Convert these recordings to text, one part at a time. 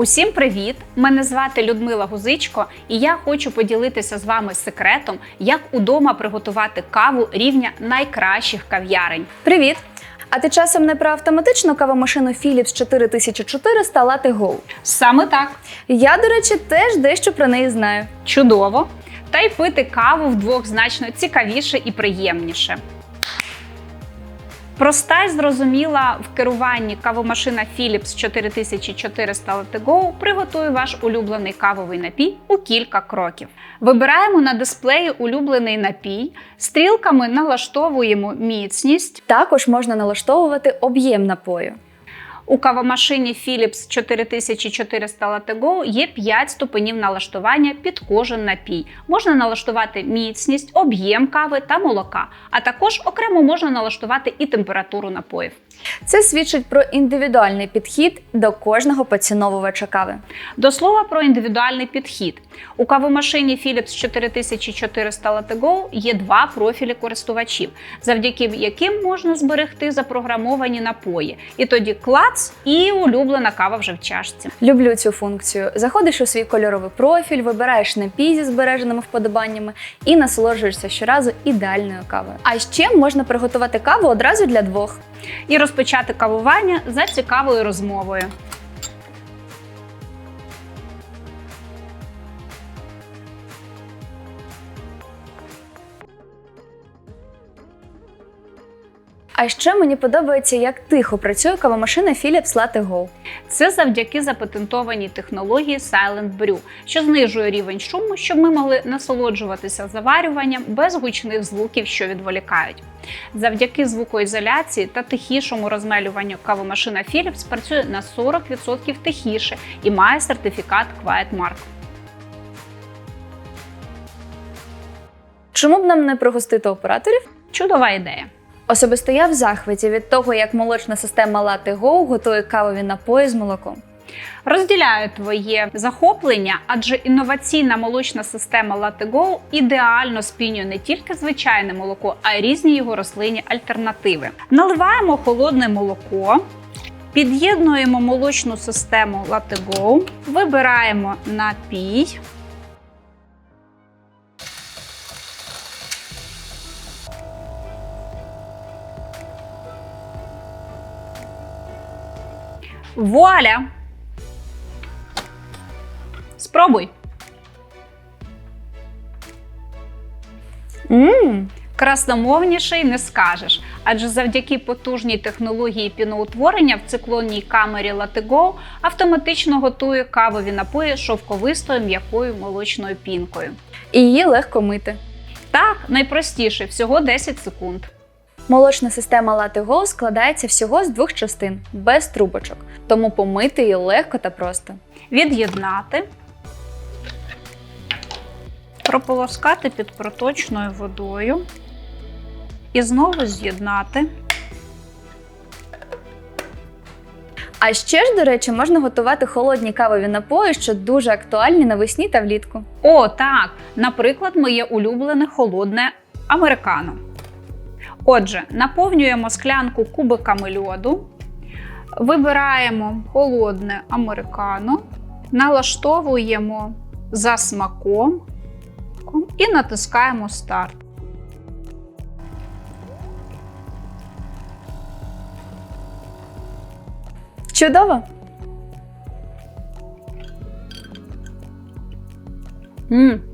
Усім привіт! Мене звати Людмила Гузичко, і я хочу поділитися з вами секретом, як удома приготувати каву рівня найкращих кав'ярень. Привіт! А ти часом не про автоматичну кавомашину Philips 4400 Latte Go? Саме так Я, до речі, теж дещо про неї знаю. чудово. Та й пити каву вдвох значно цікавіше і приємніше. Проста й зрозуміла в керуванні кавомашина Philips 4400 Latte Go приготує ваш улюблений кавовий напій у кілька кроків. Вибираємо на дисплеї улюблений напій, стрілками налаштовуємо міцність. Також можна налаштовувати об'єм напою. У кавомашині Philips 4400 Latte Go є 5 ступенів налаштування під кожен напій. Можна налаштувати міцність, об'єм кави та молока, а також окремо можна налаштувати і температуру напоїв. Це свідчить про індивідуальний підхід до кожного поціновувача кави. До слова про індивідуальний підхід. У кавомашині Philips 4400 Latte Go є два профілі користувачів, завдяки яким можна зберегти запрограмовані напої. І тоді клац і улюблена кава вже в чашці. Люблю цю функцію. Заходиш у свій кольоровий профіль, вибираєш напій зі збереженими вподобаннями і насолоджуєшся щоразу ідеальною кавою. А ще можна приготувати каву одразу для двох. І розпочати кавування за цікавою розмовою. А ще мені подобається, як тихо працює кавомашина Philips Latte Go. Це завдяки запатентованій технології Silent Brew, що знижує рівень шуму, щоб ми могли насолоджуватися заварюванням без гучних звуків, що відволікають. Завдяки звукоізоляції та тихішому розмелюванню кавомашина Philips працює на 40% тихіше і має сертифікат Quiet Mark. Чому б нам не пригостити операторів? Чудова ідея. Особисто я в захваті від того, як молочна система Latte Go готує кавові напої з молоком. Розділяю твоє захоплення, адже інноваційна молочна система Latte Go ідеально спінює не тільки звичайне молоко, а й різні його рослинні альтернативи. Наливаємо холодне молоко. Під'єднуємо молочну систему Latte Go, вибираємо напій. Вуаля! Спробуй. Мм, Красномовніший не скажеш, адже завдяки потужній технології піноутворення в циклонній камері Latte автоматично готує кавові напої шовковистою м'якою молочною пінкою. і її легко мити. Так, найпростіше всього 10 секунд. Молочна система Latte Go складається всього з двох частин, без трубочок, тому помити її легко та просто. Від'єднати, прополоскати під проточною водою і знову з'єднати. А ще ж, до речі, можна готувати холодні кавові напої, що дуже актуальні навесні та влітку. О, так! Наприклад, моє улюблене холодне американо. Отже, наповнюємо склянку кубиками льоду, вибираємо холодне американо, налаштовуємо за смаком і натискаємо старт. Чудово! м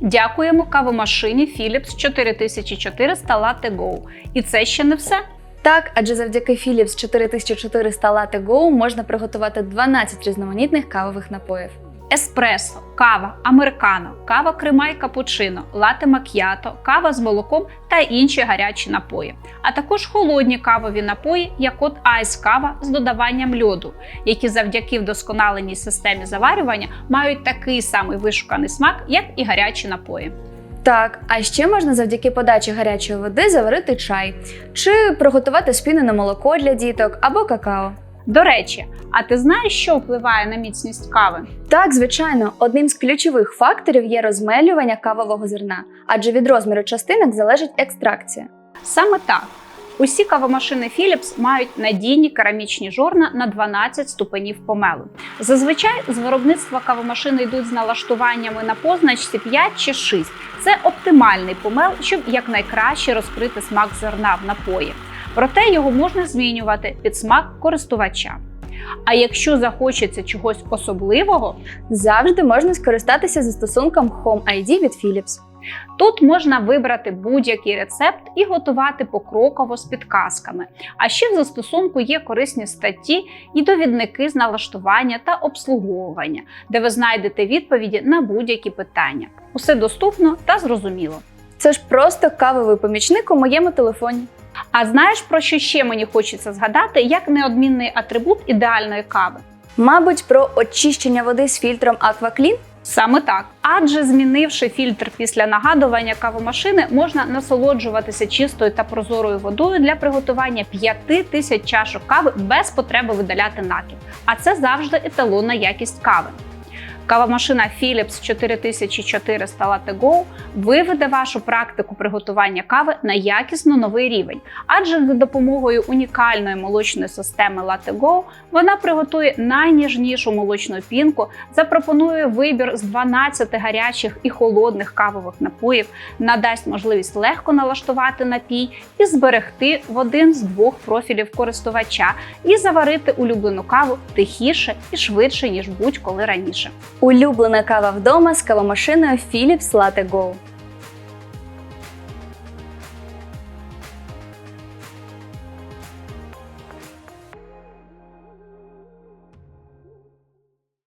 Дякуємо кавомашині Philips 4400 Latte Go. І це ще не все. Так, адже завдяки Philips 4400 Latte Go можна приготувати 12 різноманітних кавових напоїв. Еспресо, кава, американо, кава крема і капучино, лате мак'ято, кава з молоком та інші гарячі напої, а також холодні кавові напої, як от айс кава з додаванням льоду, які завдяки вдосконаленій системі заварювання мають такий самий вишуканий смак, як і гарячі напої. Так, а ще можна завдяки подачі гарячої води заварити чай чи приготувати спінене молоко для діток або какао. До речі, а ти знаєш, що впливає на міцність кави? Так, звичайно, одним з ключових факторів є розмелювання кавового зерна, адже від розміру частинок залежить екстракція. Саме так. Усі кавомашини Philips мають надійні керамічні жорна на 12 ступенів помелу. Зазвичай з виробництва кавомашини йдуть з налаштуваннями на позначці 5 чи 6. Це оптимальний помел, щоб якнайкраще розкрити смак зерна в напої. Проте його можна змінювати під смак користувача. А якщо захочеться чогось особливого, Завжди можна скористатися застосунком Home ID від Philips. Тут можна вибрати будь-який рецепт і готувати покроково з підказками. А ще в застосунку є корисні статті і довідники з налаштування та обслуговування, де ви знайдете відповіді на будь-які питання. Усе доступно та зрозуміло. Це ж просто кавовий помічник у моєму телефоні. А знаєш про що ще мені хочеться згадати, як неодмінний атрибут ідеальної кави? Мабуть, про очищення води з фільтром AquaClean Саме так, адже змінивши фільтр після нагадування кавомашини, можна насолоджуватися чистою та прозорою водою для приготування 5 тисяч чашок кави без потреби видаляти накіп. А це завжди еталонна якість кави. Кавомашина Philips 4400 Latte Go виведе вашу практику приготування кави на якісно новий рівень, адже за допомогою унікальної молочної системи Latte Go вона приготує найніжнішу молочну пінку, запропонує вибір з 12 гарячих і холодних кавових напоїв, надасть можливість легко налаштувати напій і зберегти в один з двох профілів користувача і заварити улюблену каву тихіше і швидше ніж будь-коли раніше. Улюблена кава вдома з кавомашиною Philips Latte Go.